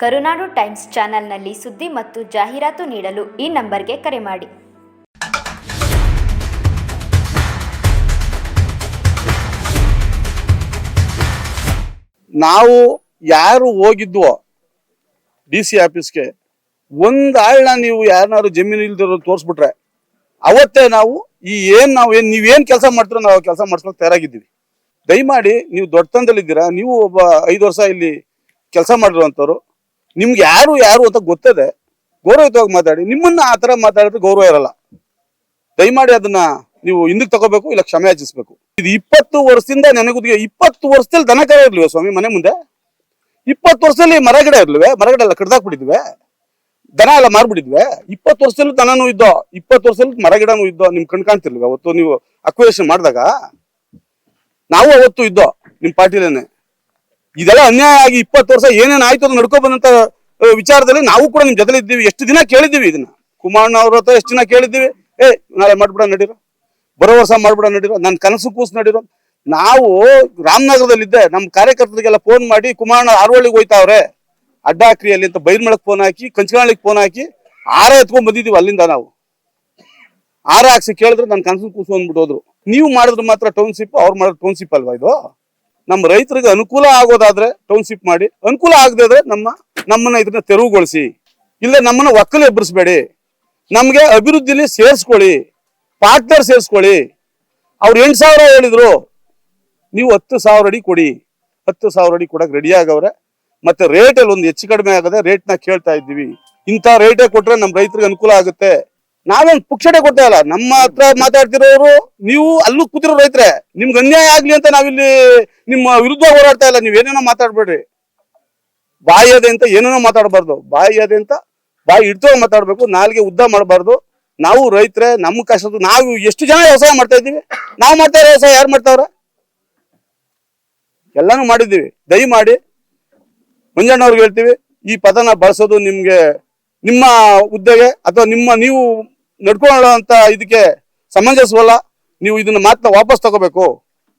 ಕರುನಾಡು times ಚಾನೆಲ್ನಲ್ಲಿ ಸುದ್ದಿ ಮತ್ತು ಜಾಹೀರಾತು ನೀಡಲು ಈ ನಂಬರ್ಗೆ ಕರೆ ಮಾಡಿ. ನಾವು ಯಾರು ಹೋಗಿದ್ವೋ ಡಿ ಸಿ ಆಫೀಸ್ಗೆ ಒಂದು ಆಳ್ನ ನೀವು ಯಾರನ್ನಾರು ಜಮೀನು ಇಲ್ದಿರೋ ತೋರಿಸ್ಬಿಟ್ರೆ, ಅವತ್ತೇ ನಾವು ಈ ಏನ್ ನಾವು ಏನ್ ನೀವೇನ್ ಕೆಲಸ ಮಾಡ್ತೀರೋ ನಾವು ಕೆಲಸ ಮಾಡ್ಸ್ಕೊಳಕ್ ತಯಾರಾಗಿದ್ದೀವಿ. ದಯಮಾಡಿ ನೀವು ದೊಡ್ಡತನದಲ್ಲಿದ್ದೀರಾ, ನೀವು ಒಬ್ಬ ಐದು ವರ್ಷ ಇಲ್ಲಿ ಕೆಲಸ ಮಾಡಿರುವಂತವ್ರು ನಿಮ್ಗೆ ಯಾರು ಯಾರು ಅಂತ ಗೊತ್ತದೆ, ಗೌರವಯುತವಾಗಿ ಮಾತಾಡಿ. ನಿಮ್ಮನ್ನ ಆ ತರ ಮಾತಾಡಿದ್ರೆ ಗೌರವ ಇರಲ್ಲ. ದಯಮಾಡಿ ಅದನ್ನ ನೀವು ಹಿಂದಕ್ಕೆ ತಗೋಬೇಕು, ಇಲ್ಲ ಕ್ಷಮೆ ಯಾಚಿಸ್ಬೇಕು. ಇದು ಇಪ್ಪತ್ತು ವರ್ಷದಿಂದ ನೆನಗುದಿಗೆ, ಇಪ್ಪತ್ತು ವರ್ಷದಲ್ಲಿ ದನ ಕರ ಇರ್ಲಿವೆ ಸ್ವಾಮಿ, ಮನೆ ಮುಂದೆ. ಇಪ್ಪತ್ತು ವರ್ಷದಲ್ಲಿ ಮರಗಿಡ ಇರ್ಲಿವೆ ಮರಗಿಡ ಎಲ್ಲ ಕಡ್ದಾಕ್ಬಿಟ್ಟಿದ್ವಿ ದನ ಎಲ್ಲ ಮಾರ್ಬಿಟ್ಟಿದ್ವಿ ಇಪ್ಪತ್ತು ವರ್ಷದಲ್ಲೂ ದನನೂ ಇದ್ದೋ, ಇಪ್ಪತ್ತು ವರ್ಷದಲ್ಲಿ ಮರಗಿಡನೂ ಇದ್ದೋ, ನಿಮ್ ಕಣ್ ಕಾಣ್ತಿರ್ಲಿವೆ. ಅವತ್ತು ನೀವು ಅಕ್ವೇಷನ್ ಮಾಡಿದಾಗ, ನಾವು ಅವತ್ತು ಇದ್ದೋ, ನಿಮ್ ಪಾರ್ಟಿಲೇನೆ ಇದೆಲ್ಲ ಅನ್ಯಾಯ ಆಗಿ ಇಪ್ಪತ್ತು ವರ್ಷ ಏನೇನು ಆಯ್ತು ಅದು ನಡ್ಕೊ ಬಂದಂತ ವಿಚಾರದಲ್ಲಿ ನಾವು ಕೂಡ ನಿಮ್ ಜೊತೆ ಇದ್ದೀವಿ. ಎಷ್ಟು ದಿನ ಕೇಳಿದ್ದೀವಿ ಇದನ್ನ? ಕುಮಾರಣ್ಣ ಅವ್ರ ಹತ್ರ ಎಷ್ಟು ದಿನ ಕೇಳಿದ್ದೀವಿ? ಏ, ನಾಳೆ ಮಾಡ್ಬಿಡ ನಡೀರೋ? ಬರೋ ವರ್ಷ ಮಾಡ್ಬಿಡ ನಡೀರೋ? ನನ್ನ ಕನಸು ಕೂಸು ನಡೀರೋ? ನಾವು ರಾಮನಗರದಲ್ಲಿದ್ದೆ ನಮ್ಮ ಕಾರ್ಯಕರ್ತರಿಗೆಲ್ಲ ಫೋನ್ ಮಾಡಿ, ಕುಮಾರಣ್ಣ ಆರ್ವಳ್ಳಿಗೆ ಹೋಯ್ತಾವ್ರೆ. ಅಡ್ಡಾಕ್ರಿಯಲ್ಲಿ ಅಂತ ಬೈರ್ಮಳಕ್ ಫೋನ್ ಹಾಕಿ ಕಂಚಗಾಳಿಗೆ ಫೋನ್ ಹಾಕಿ, ಆರ ಎತ್ಕೊಂಡ್ ಬಂದಿದೀವಿ ಅಲ್ಲಿಂದ ನಾವು. ಆರ ಹಾಕ್ಸಿ ಕೇಳಿದ್ರೆ ನನ್ನ ಕನಸು ಕೂಸು ಅಂದ್ಬಿಟ್ಟು ಹೋದ್ರು. ನೀವು ಮಾಡಿದ್ರೆ ಮಾತ್ರ ಟೌನ್ಶಿಪ್ ಅವ್ರು ಮಾಡಿದ್ರೆ ಟೌನ್ಶಿಪ್ ಅಲ್ವಾ ಇದು? ನಮ್ಮ ರೈತರಿಗೆ ಅನುಕೂಲ ಆಗೋದಾದ್ರೆ ಟೌನ್ಶಿಪ್ ಮಾಡಿ. ಅನುಕೂಲ ಆಗದೆ ನಮ್ಮ, ನಮ್ಮನ್ನ ಇದನ್ನ ತೆರವುಗೊಳಿಸಿ. ಇಲ್ಲ ನಮ್ಮನ್ನ ಒಕ್ಕಲು ಎಬ್ಬರಿಸಬೇಡಿ ನಮ್ಗೆ ಅಭಿವೃದ್ಧಿಲಿ ಸೇರಿಸ್ಕೊಳ್ಳಿ. ಪಾರ್ಟ್ನರ್ ಸೇರಿಸ್ಕೊಳ್ಳಿ. ಅವ್ರು ಎಂಟು ಸಾವಿರ ಹೇಳಿದ್ರು. ನೀವು ಹತ್ತು ಸಾವಿರ ಅಡಿ ಕೊಡಿ. ಹತ್ತು ಸಾವಿರ ಅಡಿ ಕೊಡಕ್ ರೆಡಿ ಆಗವ್ರೆ. ಮತ್ತೆ ರೇಟ್ ಅಲ್ಲಿ ಒಂದು ಹೆಚ್ಚು ಕಡಿಮೆ ಆಗದೆ ರೇಟ್ನ ಕೇಳ್ತಾ ಇದ್ದೀವಿ. ಇಂಥ ರೇಟೇ ಕೊಟ್ರೆ ನಮ್ಮ ರೈತರಿಗೆ ಅನುಕೂಲ ಆಗುತ್ತೆ. ನಾವೇನ್ ಪುಕ್ಷಟೆ ಕೊಡ್ತಾ ಇಲ್ಲ. ನಮ್ಮ ಹತ್ರ ಮಾತಾಡ್ತಿರೋರು, ನೀವು ಅಲ್ಲೂ ಕೂತಿರೋ ರೈತರೇ, ನಿಮ್ಗೆ ಅನ್ಯಾಯ ಆಗ್ಲಿ ಅಂತ ನಾವಿಲ್ಲಿ ನಿಮ್ಮ ವಿರುದ್ಧ ಹೋರಾಡ್ತಾ ಇಲ್ಲ. ನೀವ್ ಏನೇನೋ ಮಾತಾಡ್ಬೇಡ್ರಿ. ಬಾಯಿ ಅದೆ ಅಂತ ಏನೇನೋ ಮಾತಾಡಬಾರ್ದು. ಬಾಯಿ ಅದೆ ಅಂತ ಬಾಯಿ ಇಡ್ತೋ ಮಾತಾಡ್ಬೇಕು, ನಾಲ್ಗೆ ಉದ್ದ ಮಾಡಬಾರ್ದು. ನಾವು ರೈತರೇ, ನಮ್ಮ ಕಷ್ಟದ್ದು ನಾವು ಎಷ್ಟು ಜನ ವ್ಯವಸಾಯ ಮಾಡ್ತಾ ಇದ್ದೀವಿ? ನಾವು ಮಾಡ್ತಾ ಇರೋ ವ್ಯವಸಾಯ ಯಾರು ಮಾಡ್ತಾವ್ರ? ಎಲ್ಲಾನು ಮಾಡಿದ್ದೀವಿ. ದಯಮಾಡಿ ಮಂಜಣ್ಣವ್ರಿಗೆ ಹೇಳ್ತೀವಿ, ಈ ಪದನ ಬಳಸೋದು ನಿಮ್ಗೆ ನಿಮ್ಮ ಹುದ್ದೆಗೆ ಅಥವಾ ನಿಮ್ಮ ನೀವು ನಡ್ಕೊಳ್ಳೋ ಅಂತ ಇದಕ್ಕೆ ಸಮಂಜಸವಲ್ಲ ನೀವು ಇದನ್ನ ಮಾತ್ರ ವಾಪಸ್ ತಗೋಬೇಕು.